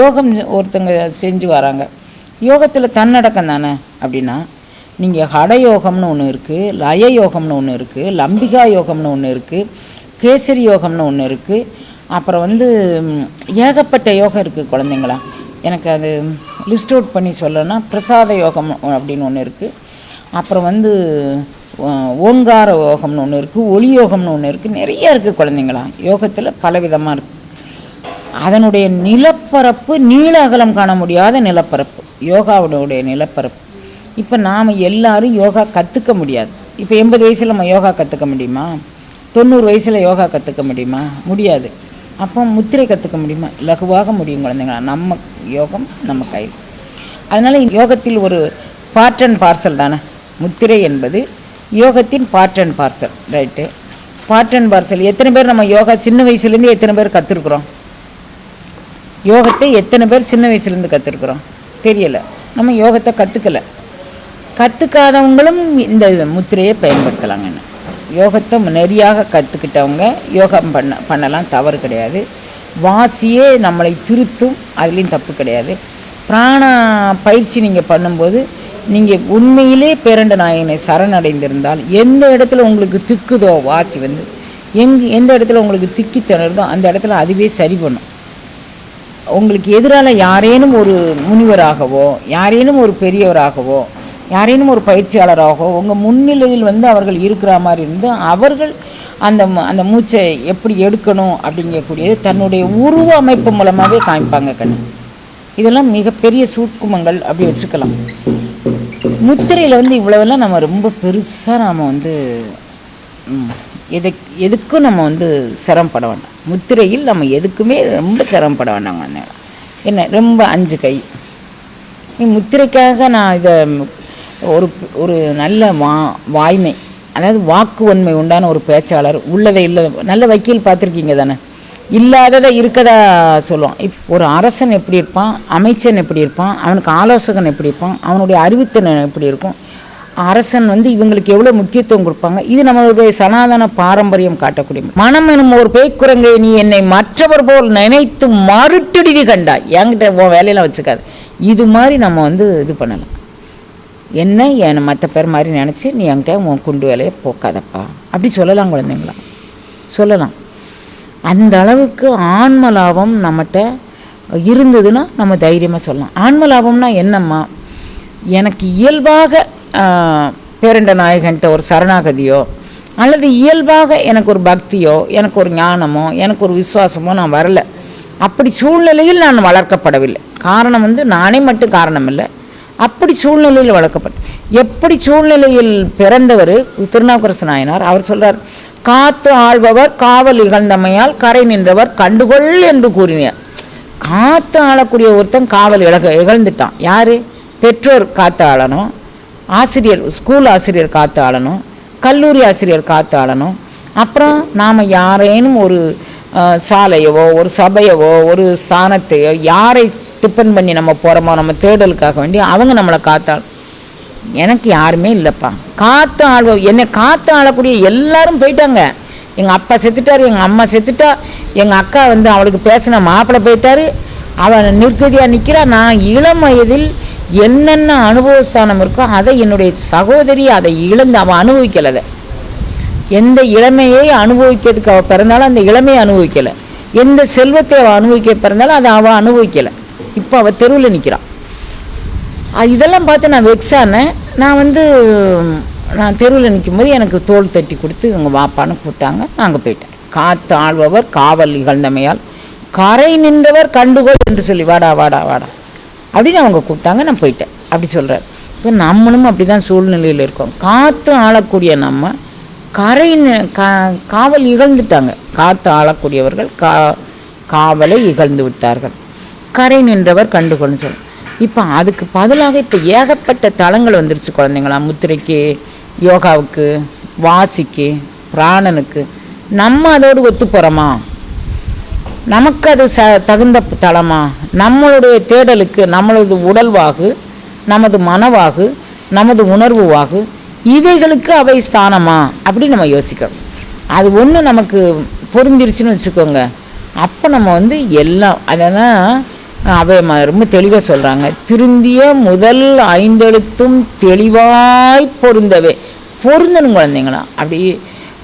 யோகம் ஒருத்தங்க செஞ்சு வராங்க. யோகத்தில் தன்னடக்கம் தானே? அப்படின்னா நீங்கள் ஹடயோகம்னு ஒன்று இருக்குது லய யோகம்னு ஒன்று இருக்குது லம்பிகா யோகம்னு ஒன்று இருக்குது கேசரி யோகம்னு ஒன்று இருக்குது அப்புறம் வந்து ஏகப்பட்ட யோகம் இருக்குது குழந்தைங்களா? எனக்கு அது லிஸ்ட் அவுட் பண்ணி சொல்லணும்னா பிரசாத யோகம் அப்படின்னு ஒன்று இருக்குது அப்புறம் வந்து ஓங்கார யோகம்னு ஒன்று இருக்குது ஒளி யோகம்னு ஒன்று இருக்குது நிறைய இருக்குது குழந்தைங்களா? யோகத்தில் பல விதமாக இருக்குது அதனுடைய நிலப்பரப்பு நீள அகலம் காண முடியாத நிலப்பரப்பு. யோகாவுடைய நிலப்பரப்பு. இப்போ நாம் எல்லாரும் யோகா கற்றுக்க முடியாது. இப்போ எண்பது வயசில் நம்ம யோகா கற்றுக்க முடியுமா? தொண்ணூறு வயசில் யோகா கற்றுக்க முடியுமா? முடியாது. அப்போ முத்திரை கற்றுக்க முடியுமா? லகுவாக முடியும் குழந்தைங்களா? நம்ம யோகம் நம்ம கையில் அதனால் யோகத்தில் ஒரு பார்ட் அண்ட் பார்சல் தானே. முத்திரை என்பது யோகத்தின் part and parcel right part and parcel எத்தனை பேர் நம்ம யோகா சின்ன வயசுலேருந்து எத்தனை பேர் கற்றுருக்குறோம் யோகத்தை எத்தனை பேர் சின்ன வயசுலேருந்து கற்றுருக்குறோம் தெரியலை. நம்ம யோகத்தை கற்றுக்கல கற்றுக்காதவங்களும் இந்த முத்திரையை பயன்படுத்தலாங்கன்னு யோகத்தை நிறையாக கற்றுக்கிட்டவங்க யோகம் பண்ண பண்ணலாம் தவறு கிடையாது. வாசியே நம்மளை திருத்தும் அதுலேயும் தப்பு கிடையாது. பிராண பயிற்சி நீங்கள் பண்ணும்போது நீங்கள் உண்மையிலே பேரண்ட நாயனை சரணடைந்திருந்தால் எந்த இடத்துல உங்களுக்கு திக்குதோ வாசி வந்து எங் எந்த இடத்துல உங்களுக்கு திக்கி திணறுதோ அந்த இடத்துல அதுவே சரி பண்ணும். உங்களுக்கு எதிரால் யாரேனும் ஒரு முனிவராகவோ யாரேனும் ஒரு பெரியவராகவோ யாரேனும் ஒரு பயிற்சியாளராகவோ உங்கள் முன்னிலையில் வந்து அவர்கள் இருக்கிற மாதிரி இருந்து அவர்கள் அந்த அந்த மூச்சை எப்படி எடுக்கணும் அப்படிங்கக்கூடியது தன்னுடைய உருவ அமைப்பு மூலமாகவே காமிப்பாங்க கண்ணு. இதெல்லாம் மிகப்பெரிய சூட்குமங்கள் அப்படி வச்சுக்கலாம். முத்திரையில் வந்து இவ்வளவெல்லாம் நம்ம ரொம்ப பெருசாக நாம் வந்து எதை எதுக்கும் நம்ம வந்து சிரமப்பட வேண்டாம். முத்திரையில் நம்ம எதுக்குமே ரொம்ப சிரமப்பட வேண்டாங்க அந்த என்ன ரொம்ப அஞ்சு கை. முத்திரைக்காக நான் இதை ஒரு ஒரு நல்ல வா வாய்மை அதாவது வாக்கு வன்மை உண்டான ஒரு பேச்சாளர் உள்ளதை இல்லை நல்ல வக்கீல் பார்த்துருக்கீங்க தானே. இல்லாததை இருக்கதா சொல்லுவான். இப் ஒரு அரசன் எப்படி இருப்பான் அமைச்சன் எப்படி இருப்பான் அவனுக்கு ஆலோசகன் எப்படி இருப்பான் அவனுடைய அறிவுத்திறன் எப்படி இருக்கும் அரசன் வந்து இவங்களுக்கு எவ்வளோ முக்கியத்துவம் கொடுப்பாங்க? இது நம்மளுடைய சனாதன பாரம்பரியம் காட்டக்கூடிய மனம் எனும் ஒரு பேய்க்குரங்கை நீ என்னை மற்றவர் போல் நினைத்து மறுட்டடிதி கண்டா என்கிட்ட உன் வேலையெல்லாம் வச்சுக்காது. இது மாதிரி நம்ம வந்து இது பண்ணலாம். என்ன? என்னை மற்ற பேர் மாதிரி நினச்சி நீ என்கிட்ட உன் குண்டு வேலையை போக்காதப்பா. அப்படி சொல்லலாம் குழந்தைங்களா? சொல்லலாம். அந்த அளவுக்கு ஆன்ம லாபம் நம்மகிட்ட இருந்ததுன்னா நம்ம தைரியமாக சொல்லலாம். ஆன்ம லாபம்னா என்னம்மா? எனக்கு இயல்பாக பேரண்ட நாயகன்ட்ட ஒரு சரணாகதியோ அல்லது இயல்பாக எனக்கு ஒரு பக்தியோ எனக்கு ஒரு ஞானமோ எனக்கு ஒரு விசுவாசமோ நான் வரல. அப்படி சூழ்நிலையில் நான் வளர்க்கப்படவில்லை. காரணம் வந்து நானே மட்டும் காரணம் இல்லை அப்படி சூழ்நிலையில் வளர்க்கப்பட்டேன் எப்படி சூழ்நிலையில் பிறந்தவர் திருநாவுக்கரசு நாயனார் அவர் சொல்கிறார் காத்து ஆள்பவர் காவல் இகழ்ந்தமையால் கரை நின்றவர் கண்டுகொள் என்று கூறினார். காத்து ஆளக்கூடிய ஒருத்தன் காவல் இழக இகழ்ந்துட்டான். யார்? பெற்றோர் காத்து ஆளணும். ஆசிரியர் ஸ்கூல் ஆசிரியர் காத்து ஆளணும் கல்லூரி ஆசிரியர் காத்து ஆளணும். அப்புறம் நாம் யாரேனும் ஒரு சாலையவோ ஒரு சபையவோ ஒரு ஸ்தானத்தையோ யாரை டிபெண்ட் பண்ணி நம்ம போகிறோமோ நம்ம தேடலுக்காக வேண்டி அவங்க நம்மளை காத்தாள் எனக்கு யாருமே இல்லைப்பா. காற்று ஆழ்வ என்னை காற்று ஆளக்கூடிய எல்லாரும் போயிட்டாங்க. எங்கள் அப்பா செத்துட்டார் எங்கள் அம்மா செத்துட்டா எங்கள் அக்கா வந்து அவளுக்கு பேசின மாப்பிள்ளை போயிட்டாரு. அவன் நிற்கதியாக நிற்கிறா நான் இளம் வயதில் என்னென்ன அனுபவஸ்தானம் இருக்கோ அதை என்னுடைய சகோதரி அதை இழந்து அவன் அனுபவிக்கலை அதை எந்த இளமையை அனுபவிக்கிறதுக்கு அவள் பிறந்தாலும் அந்த இளமையை அனுபவிக்கலை. எந்த செல்வத்தை அவள் அனுபவிக்க பிறந்தாலும் அதை அவள் அனுபவிக்கலை. இப்போ அவள் தெருவில் நிற்கிறான் அது இதெல்லாம் பார்த்து நான் வெக்ஸ் ஆனேன் நான் வந்து நான் தெருவில் நிற்கும்போது எனக்கு தோள் தட்டி கொடுத்து இவங்க வாப்பான்னு கூப்பிட்டாங்க. நாங்கள் போயிட்டேன் காத்து ஆள்பவர் காவல் இகழ்ந்தமையால். கரை நின்றவர் கண்டுகோள் என்று சொல்லி வாடா வாடா வாடா. அப்படின்னு அவங்க கூப்பிட்டாங்க நான் போயிட்டேன். அப்படி சொல்கிறார் இப்போ நம்மளும் அப்படி தான் சூழ்நிலையில் இருக்கோம். காற்று ஆளக்கூடிய நம்ம கரையின் கா காவல் இகழ்ந்துட்டாங்க. காற்று ஆளக்கூடியவர்கள் கா காவலை இகழ்ந்து விட்டார்கள். கரை நின்றவர் கண்டுகொள்னு சொல்லு இப்போ அதுக்கு பதிலாக இப்போ ஏகப்பட்ட தளங்கள் வந்துருச்சு குழந்தைங்களா. முத்திரைக்கு யோகாவுக்கு வாசிக்கு பிராணனுக்கு. நம்ம அதோடு ஒத்து போகிறோமா நமக்கு அது ச தகுந்த தளமா? நம்மளுடைய தேடலுக்கு நம்மளது உடல்வாகு நமது மனவாகு நமது உணர்வு வாகு இவைகளுக்கு அவை ஸ்தானமா? அப்படி நம்ம யோசிக்கணும். அது ஒன்று நமக்கு பொருந்திருச்சுன்னு வச்சுக்கோங்க. அப்போ நம்ம வந்து எல்லாம் அதனால் அவை ரொம்ப தெளிவாக சொல்கிறாங்க திருந்திய முதல் ஐந்தெழுத்தும் தெளிவாய் பொருந்தவே. பொருந்தணும் குழந்தைங்களா? அப்படி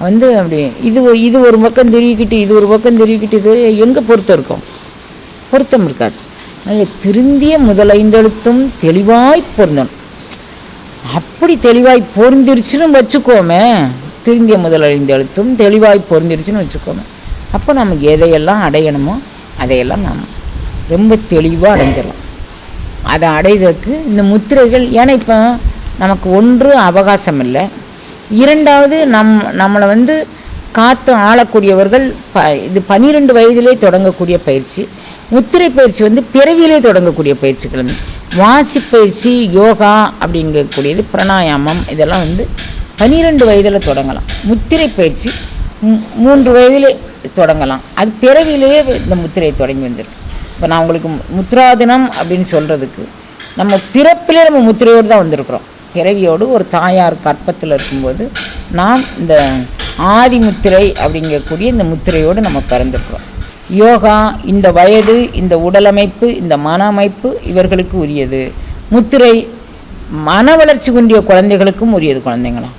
வந்து அப்படி இது ஒரு- இது ஒரு பக்கம் திருவிக்கிட்டு இது ஒரு பக்கம் திருவிக்கிட்டு இது எங்கே பொருத்தம் இருக்கும்? பொருத்தம் இருக்காது. அதனால திருந்திய முதலைந்தெழுத்தும் தெளிவாய் பொருந்தணும். அப்படி தெளிவாய் பொருந்திருச்சுன்னு வச்சுக்கோமே திருந்திய முதலைந்தெழுத்தும் தெளிவாய் பொருந்திருச்சுன்னு வச்சுக்கோமே அப்போ நம்ம எதையெல்லாம் அடையணுமோ அதையெல்லாம் நாம் ரொம்ப தெளிவாக அடைஞ்சிடலாம். அதை அடைவதற்கு இந்த முத்திரைகள் ஏன்னா இப்போ நமக்கு ஒன்று அவகாசம் இல்லை. இரண்டாவது நம் நம்மளை வந்து காத்து ஆளக்கூடியவர்கள் ப இது பன்னிரெண்டு வயதிலே தொடங்கக்கூடிய பயிற்சி முத்திரை பயிற்சி வந்து பிறவியிலே தொடங்கக்கூடிய பயிற்சிகள் வந்து வாசிப்பயிற்சி யோகா அப்படிங்கக்கூடியது பிராணாயாமம் இதெல்லாம் வந்து பன்னிரெண்டு வயதில் தொடங்கலாம். முத்திரை பயிற்சி மூன்று வயதிலே தொடங்கலாம். அது பிறவியிலேயே இந்த முத்திரையை தொடங்கி வந்துடும் இப்போ நான் உங்களுக்கு முத்ரா தினம் அப்படின்னு சொல்கிறதுக்கு நம்ம பிறப்பிலே நம்ம முத்திரையோடு தான் வந்திருக்கிறோம். பிறவியோடு ஒரு தாயார் கற்பத்தில் இருக்கும்போது நாம் இந்த ஆதி முத்திரை அப்படிங்கக்கூடிய இந்த முத்திரையோடு நம்ம பிறந்திருக்கிறோம். யோகா இந்த வயது இந்த உடலமைப்பு இந்த மன அமைப்பு இவர்களுக்கு உரியது. முத்திரை மன வளர்ச்சி குன்றிய குழந்தைகளுக்கும் உரியது குழந்தைங்களாம்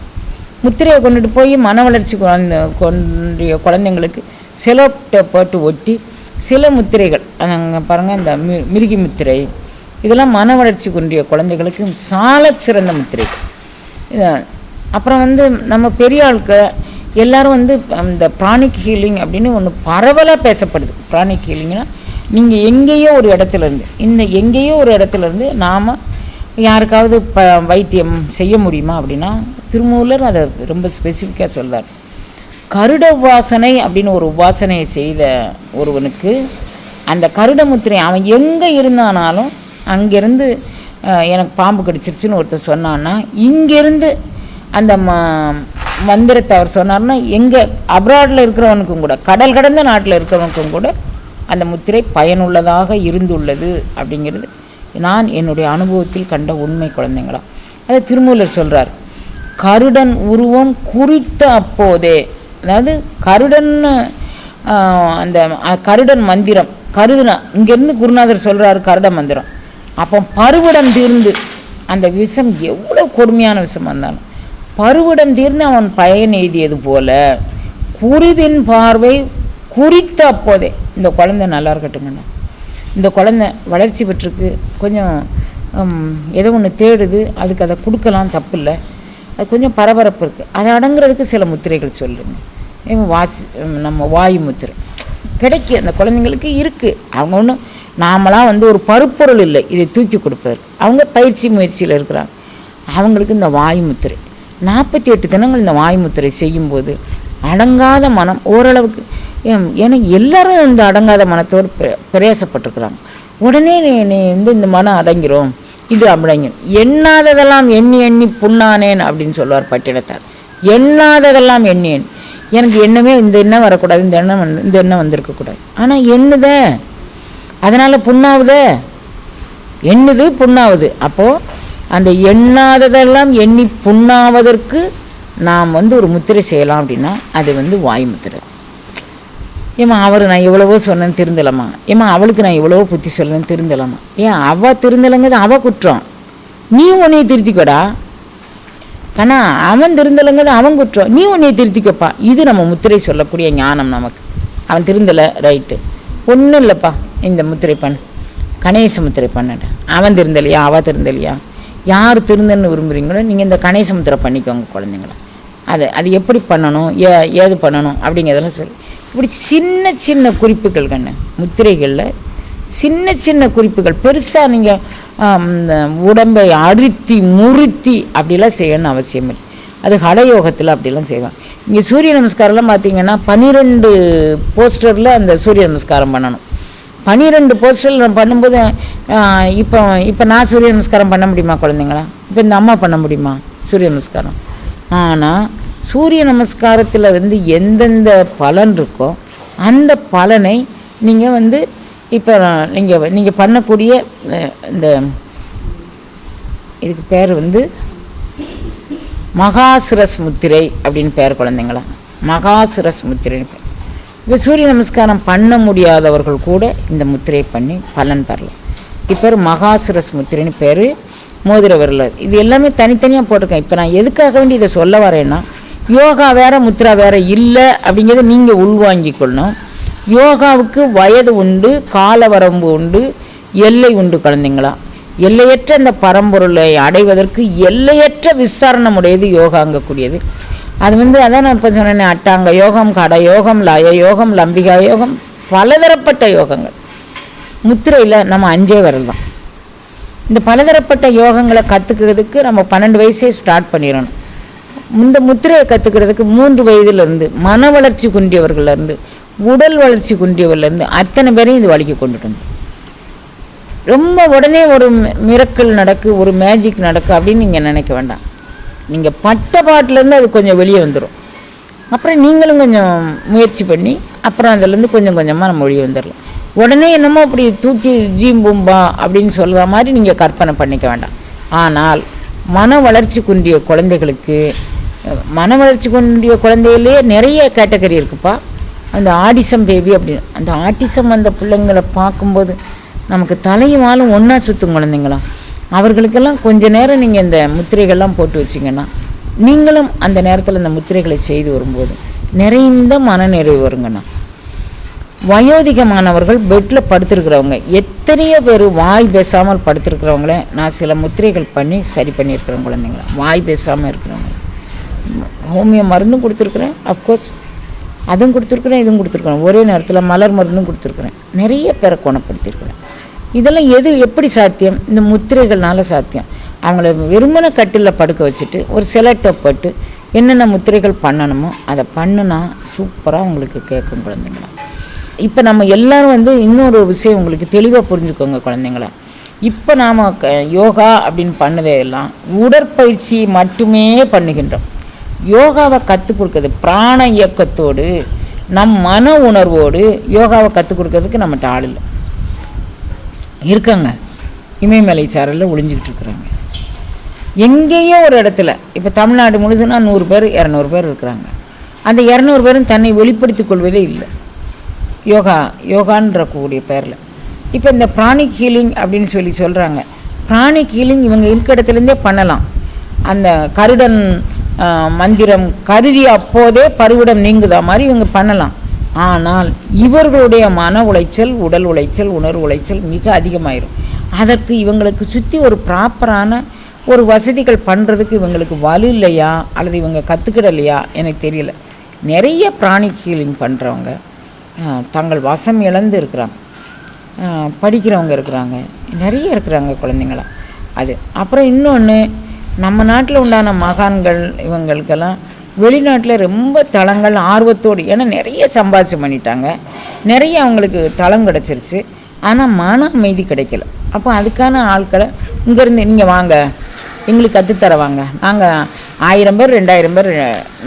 முத்திரையை கொண்டுட்டு போய் மன வளர்ச்சி குழந்தை கொண்டிய குழந்தைங்களுக்கு செலோப்டை போட்டு ஒட்டி சில முத்திரைகள் அங்கே பாருங்கள் இந்த மி மிருகி முத்திரை இதெல்லாம் மன வளர்ச்சி குன்றிய குழந்தைகளுக்கு சால சிறந்த முத்திரை. அப்புறம் வந்து நம்ம பெரிய ஆட்கள் எல்லோரும் வந்து அந்த ப்ராணிக் ஹீலிங் அப்படின்னு ஒன்று பரவலாக பேசப்படுது. ப்ராணிக் ஹீலிங்னா நீங்கள் எங்கேயோ ஒரு இடத்துல இருந்து இந்த எங்கேயோ ஒரு இடத்துலேருந்து நாம் யாருக்காவது ப வைத்தியம் செய்ய முடியுமா அப்படின்னா திருமூலர் அதை ரொம்ப ஸ்பெசிஃபிக்காக சொல்கிறார் கருட உபாசனை அப்படின்னு ஒரு உபாசனையை செய்த ஒருவனுக்கு அந்த கருட முத்திரை அவன் எங்கே இருந்தானாலும் அங்கேருந்து எனக்கு பாம்பு கடிச்சிருச்சுன்னு ஒருத்தர் சொன்னான்னா இங்கேருந்து அந்த ம மந்திரத்தை அவர் சொன்னார்னா எங்கே அப்ராடில் இருக்கிறவனுக்கும் கூட கடல் கடந்த நாட்டில் இருக்கிறவனுக்கும் கூட அந்த முத்திரை பயனுள்ளதாக இருந்துள்ளது அப்படிங்கிறது நான் என்னுடைய அனுபவத்தில் கண்ட உண்மை குழந்தைங்களா. அதை திருமூலர் சொல்கிறார் கருடன் உருவம் குறித்த அப்போதே அதாவது கருடன் அந்த கருடன் மந்திரம் கருதுனா இங்கேருந்து குருநாதர் சொல்கிறாரு கருட மந்திரம். அப்போ பருவடம் தீர்ந்து அந்த விஷம் எவ்வளோ கொடுமையான விஷம் இருந்தாலும் பருவடம் தீர்ந்து அவன் பயன் எய்தியது போல குருவின் பார்வை குறித்த அப்போதே இந்த குழந்தை நல்லா இருக்கட்டுங்கண்ணா இந்த குழந்தை வளர்ச்சி பெற்றுக்கு கொஞ்சம் ஏதோ ஒன்று தேடுது அதுக்கு அதை கொடுக்கலாம் தப்பு இல்லை அது கொஞ்சம் பரபரப்பு இருக்குது அதை அடங்குறதுக்கு சில முத்திரைகள் சொல்லுங்க. வாசி நம்ம வாயு முத்திரை. கிடைக்கு அந்த குழந்தைங்களுக்கு இருக்குது அவங்க ஒன்றும் நாமளாம் வந்து ஒரு பருப்பொருள் இல்லை இதை தூக்கி கொடுப்பதற்கு. அவங்க பயிற்சி முயற்சியில் இருக்கிறாங்க. அவங்களுக்கு இந்த வாய்முத்திரை. நாற்பத்தி எட்டு தினங்கள் இந்த வாய்முத்திரை செய்யும்போது அடங்காத மனம் ஓரளவுக்கு ஏன்னா எனக்கு எல்லாரும் இந்த அடங்காத மனத்தோடு பிர- பிரயாசப்பட்டிருக்கிறாங்க. உடனே நீ வந்து இந்த மனம் அடங்கிரும். இது அடங்கிரும் எண்ணாததெல்லாம் எண்ணி எண்ணி புண்ணானேன் அப்படின்னு சொல்லுவார் பட்டினத்தார். எண்ணாததெல்லாம் எண்ணி எண்ணி. எனக்கு எண்ணமே இந்த எண்ணம் வரக்கூடாது இந்த எண்ணம் வந்து- இந்த எண்ணம் வந்திருக்கக்கூடாது. ஆனால் எண்ணுதேன் அதனால் புண்ணாவுதே? எண்ணுது புண்ணாவுது. அப்போது அந்த எண்ணாததெல்லாம் எண்ணி புண்ணாவதற்கு நாம் வந்து ஒரு முத்திரை செய்யலாம் அப்படின்னா அது வந்து வாய் முத்திரை. ஏம்மா அவர் நான் எவ்வளவோ சொன்னேன்னு திருந்தலம்மா. ஏம்மா அவளுக்கு நான் எவ்வளவோ புத்தி சொல்லணும்னு திருந்தலாமா ஏன் அவள் திருந்தலைங்கிறது அவள் குற்றம். நீ உன்னைய திருத்திக்கோடா. கண்ணா அவன் திருந்தலைங்கிறது அவன் குற்றம். நீ உன்னையை திருத்திக்கப்பா. இது நம்ம முத்திரை சொல்லக்கூடிய ஞானம் நமக்கு. அவன் திருந்தலை ரைட்டு. ஒன்றும் இல்லைப்பா இந்த முத்திரை பண்ணு. கணேச முத்திரை பண்ணுட. அவன் திருந்தலையா அவள் திருந்தலையா? யார் திருந்தன்னு விரும்புகிறீங்களோ நீங்கள் இந்த கணேச முத்திரை பண்ணிக்கோங்க குழந்தைங்கள. அது அது எப்படி பண்ணணும் ஏ ஏது பண்ணணும் அப்படிங்கிறதெல்லாம் சொல்லி. இப்படி சின்ன சின்ன குறிப்புகள் கண்ணு முத்திரைகளில் சின்ன சின்ன குறிப்புகள். பெருசாக நீங்கள் இந்த உடம்பை அழுத்தி முறுத்தி அப்படிலாம் செய்யணும்னு அவசியம் இல்லை அது ஹடயோகத்தில் அப்படிலாம் செய்வாங்க. இங்கே சூரிய நமஸ்காரம்லாம் பார்த்தீங்கன்னா பன்னிரெண்டு போஸ்டரில் அந்த சூரிய நமஸ்காரம் பண்ணணும். பன்னிரெண்டு போஸ்டரில் பண்ணும்போது இப்போ இப்போ நான் சூரிய நமஸ்காரம் பண்ண முடியுமா குழந்தைங்களா? இப்போ இந்த அம்மா பண்ண முடியுமா சூரிய நமஸ்காரம்? ஆனால் சூரிய நமஸ்காரத்தில் வந்து எந்தெந்த பலன் இருக்கோ அந்த பலனை நீங்கள் வந்து இப்போ நீங்கள் நீங்கள் பண்ணக்கூடிய இந்த இதுக்கு பேர் வந்து மகாசுரஸ் முத்திரை அப்படின்னு பேர் குழந்தைங்களா? மகாசுரஸ் முத்திரைன்னு பேர். இப்போ சூரிய நமஸ்காரம் பண்ண முடியாதவர்கள் கூட இந்த முத்திரையை பண்ணி பலன் பெறலாம். இது பேர் மகாசுரஸ் முத்திரைன்னு பேர் மோதிர விரல். இது எல்லாமே தனித்தனியாக போட்டிருக்கேன். இப்போ நான் எதுக்காக வேண்டி இதை சொல்ல வரேன்னா யோகா வேறு முத்ரா வேறு இல்லை அப்படிங்கிறத நீங்கள் உள்வாங்கிக்கொள்ளணும். யோகாவுக்கு வயது உண்டு கால வரம்பு உண்டு எல்லை உண்டு குழந்தைங்களா. எல்லையற்ற அந்த பரம்பொருளை அடைவதற்கு எல்லையற்ற விசாரணம் உடையது யோகாங்கக்கூடியது. அது வந்து அதான் நான் இப்போ சொன்னேன் அட்டாங்க யோகம் கட யோகம் லய யோகம் லம்பிகா யோகம் பலதரப்பட்ட யோகங்கள். முத்திரையில் நம்ம அஞ்சே விரல் தான். இந்த பலதரப்பட்ட யோகங்களை கற்றுக்கிறதுக்கு நம்ம பன்னெண்டு வயசே ஸ்டார்ட் பண்ணிடணும். இந்த முத்திரையை கற்றுக்கிறதுக்கு மூன்று வயதுலேருந்து மன வளர்ச்சி குன்றியவர்கள்லேருந்து உடல் வளர்ச்சி குன்றியவர்லேருந்து அத்தனை பேரையும் இது வழிக்கு கொண்டுட்டு வந்து ரொம்ப உடனே ஒரு மிரக்கல் நடக்கு ஒரு மேஜிக் நடக்கு அப்படின்னு நீங்கள் நினைக்க வேண்டாம். நீங்கள் பட்ட பாட்டிலேருந்து அது கொஞ்சம் வெளியே வந்துடும் அப்புறம் நீங்களும் கொஞ்சம் முயற்சி பண்ணி அப்புறம் அதுலேருந்து கொஞ்சம் கொஞ்சமாக நம்ம வெளியே வந்துடலாம் உடனே என்னமோ அப்படி தூக்கி ஜீம் பூம்பா அப்படின்னு சொல்கிற மாதிரி நீங்கள் கற்பனை பண்ணிக்க வேண்டாம். ஆனால் மன வளர்ச்சி குன்றிய குழந்தைகளுக்கு மன வளர்ச்சி குன்றிய குழந்தையிலே நிறைய கேட்டகரி இருக்குப்பா. அந்த ஆடிசம் பேபி அப்படின்னு அந்த ஆட்டிசம் அந்த பிள்ளைங்களை பார்க்கும்போது நமக்கு தலையும் வாலும் ஒன்றா சுற்றும் குழந்தைங்களா? அவர்களுக்கெல்லாம் கொஞ்ச நேரம் நீங்கள் இந்த முத்திரைகள்லாம் போட்டு வச்சிங்கன்னா நீங்களும் அந்த நேரத்தில் இந்த முத்திரைகளை செய்து வரும்போது நிறைந்த மனநிறைவு வருங்கண்ணா. வயோதிகமானவர்கள் பெட்டில் படுத்திருக்கிறவங்க எத்தனையோ பேர் வாய் பேசாமல் படுத்திருக்கிறவங்கள நான் சில முத்திரைகள் பண்ணி சரி பண்ணியிருக்கிறேன் குழந்தைங்கள. வாய் பேசாமல் இருக்கிறவங்க. ஹோமியோ மருந்தும் கொடுத்துருக்குறேன். அஃப்கோர்ஸ் அதுவும் கொடுத்துருக்குறேன் இதுவும் கொடுத்துருக்குறேன். ஒரே நேரத்தில் மலர் மருந்தும் கொடுத்துருக்குறேன். நிறைய பேரை குணப்படுத்தியிருக்கிறேன் இதெல்லாம் எது எப்படி சாத்தியம்? இந்த முத்திரைகள்னால சாத்தியம். அவங்கள வெறுமன கட்டிலில் படுக்க வச்சுட்டு ஒரு செலக்டை போட்டு என்னென்ன முத்திரைகள் பண்ணணுமோ அதை பண்ணுனா சூப்பராக உங்களுக்கு கேட்கும் குழந்தைங்களா. இப்போ நம்ம எல்லாரும் வந்து இன்னொரு விஷயம் உங்களுக்கு தெளிவாக புரிஞ்சுக்கோங்க குழந்தைங்களா. இப்போ நாம் யோகா அப்படின்னு பண்ணதே எல்லாம் உடற்பயிற்சி மட்டுமே பண்ணுகின்றோம். யோகாவை கற்றுக் கொடுக்குறது பிராண இயக்கத்தோடு நம் மன உணர்வோடு யோகாவை கற்றுக் கொடுக்கறதுக்கு நம்மகிட்ட ஆள் இல்லை. இருக்காங்க. இமயமலை சாரலில் ஒளிஞ்சிக்கிட்டு இருக்கிறாங்க. எங்கேயோ ஒரு இடத்துல இப்போ தமிழ்நாடு முழுதுனா நூறு பேர் இரநூறு பேர் இருக்கிறாங்க. அந்த இரநூறு பேரும் தன்னை வெளிப்படுத்திக் கொள்வதே இல்லை. யோகா யோகான்ற கூடிய பேரில். இப்போ இந்த பிராணிக் ஹீலிங் அப்படின்னு சொல்லி சொல்கிறாங்க பிராணிக் ஹீலிங் இவங்க இருக்க இடத்துலேருந்தே பண்ணலாம். அந்த கருடன் மந்திரம் கருதி அப்போதே பருவிடம் நீங்குதா மாதிரி இவங்க பண்ணலாம். ஆனால் இவர்களுடைய மன உளைச்சல் உடல் உளைச்சல் உணர்வு உளைச்சல் மிக அதிகமாயிரும். அதற்கு இவங்களுக்கு சுற்றி ஒரு ப்ராப்பரான ஒரு வசதிகள் பண்ணுறதுக்கு இவங்களுக்கு வலு இல்லையா? அல்லது இவங்க கற்றுக்கிடலையா எனக்கு தெரியல. நிறைய பிராணி ஹீலிங் பண்ணுறவங்க தங்கள் வசம் இழந்து இருக்கிறாங்க. படிக்கிறவங்க இருக்கிறாங்க. நிறைய இருக்கிறாங்க குழந்தைங்களா அது. அப்புறம் இன்னொன்று நம்ம நாட்டில் உண்டான மகான்கள் இவங்களுக்கெல்லாம் வெளிநாட்டில் ரொம்ப தளங்கள் ஆர்வத்தோடு ஏன்னா நிறைய சம்பாதிச்சு பண்ணிட்டாங்க. நிறைய அவங்களுக்கு தளம் கிடச்சிருச்சு. ஆனால் மன அமைதி கிடைக்கல. அப்போ அதுக்கான ஆட்களை இங்கேருந்து நீங்கள் வாங்க எங்களுக்கு கற்றுத்தர வாங்க. நாங்கள் ஆயிரம் பேர் ரெண்டாயிரம் பேர்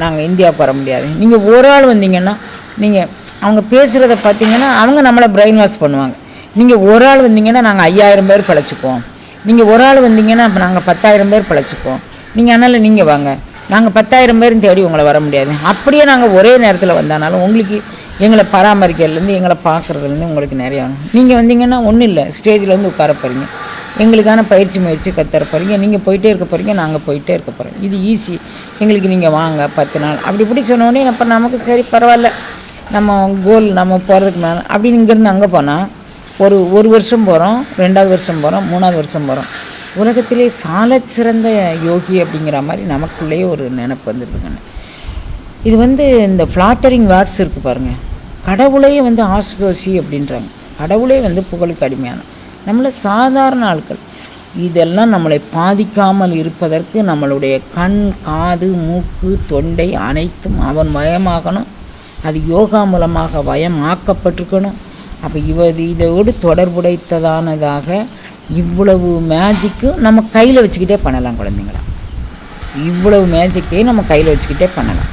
நாங்கள் இந்தியாவுக்கு வர முடியாது. நீங்கள் ஒரு ஆள் வந்தீங்கன்னா நீங்கள் அவங்க பேசுகிறத பார்த்தீங்கன்னா அவங்க நம்மளை பிரெயின் வாஷ் பண்ணுவாங்க. நீங்கள் ஒரு ஆள் வந்தீங்கன்னா நாங்கள் ஐயாயிரம் பேர் பிழைச்சிப்போம் நீங்கள் ஒரு ஆள் வந்தீங்கன்னா அப்போ நாங்கள் பத்தாயிரம் பேர் பிழைச்சிப்போம். நீங்கள் அதனால் நீங்கள் வாங்க. நாங்கள் பத்தாயிரம் பேரும் தேடி உங்களை வர முடியாது. அப்படியே நாங்கள் ஒரே நேரத்தில் வந்தானாலும் உங்களுக்கு எங்களை பராமரிக்கிறதுலேருந்து எங்களை பார்க்குறதுலேருந்து உங்களுக்கு நிறையா நீங்கள் வந்தீங்கன்னா ஒன்றும் இல்லை. ஸ்டேஜில் வந்து உட்கார போகிறீங்க எங்களுக்கான பயிற்சி முயற்சி கற்றுற போகிறீங்க நீங்கள் போயிட்டே இருக்க போகிறீங்க நாங்கள் போயிட்டே இருக்க போகிறோம் இது ஈஸி எங்களுக்கு நீங்கள் வாங்க பத்து நாள். அப்படி இப்படி சொன்னோடனே அப்போ நமக்கு சரி பரவாயில்ல. நம்ம கோல் நம்ம போகிறதுக்கு மேலே அப்படின்னு இங்கேருந்து அங்கே போனால் ஒரு ஒரு வருஷம் போகிறோம் ரெண்டாவது வருஷம் போகிறோம் மூணாவது வருஷம் போகிறோம் உலகத்திலே சாலச் சிறந்த யோகி அப்படிங்கிற மாதிரி நமக்குள்ளேயே ஒரு நினப்பு வந்துருக்குங்க இது வந்து இந்த ஃப்ளாட்டரிங் வேர்ட்ஸ் இருக்குது பாருங்கள் கடவுளையே வந்து ஆசுதோஷி அப்படின்றாங்க. கடவுளே வந்து புகழுக்கு அடிமையான. நம்மள சாதாரண ஆட்கள். இதெல்லாம் நம்மளை பாதிக்காமல் இருப்பதற்கு நம்மளுடைய கண் காது மூக்கு தொண்டை அனைத்தும் அவன் வயமாகணும் அது யோகா மூலமாக வயமாக்கப்பட்டிருக்கணும். அப்போ இவ இதோடு தொடர்புடைத்ததானதாக இவ்வளவு மேஜிக்கும் நம்ம கையில் வச்சுக்கிட்டே பண்ணலாம் குழந்தைங்களா. இவ்வளவு மேஜிக்கையும் நம்ம கையில் வச்சுக்கிட்டே பண்ணலாம்.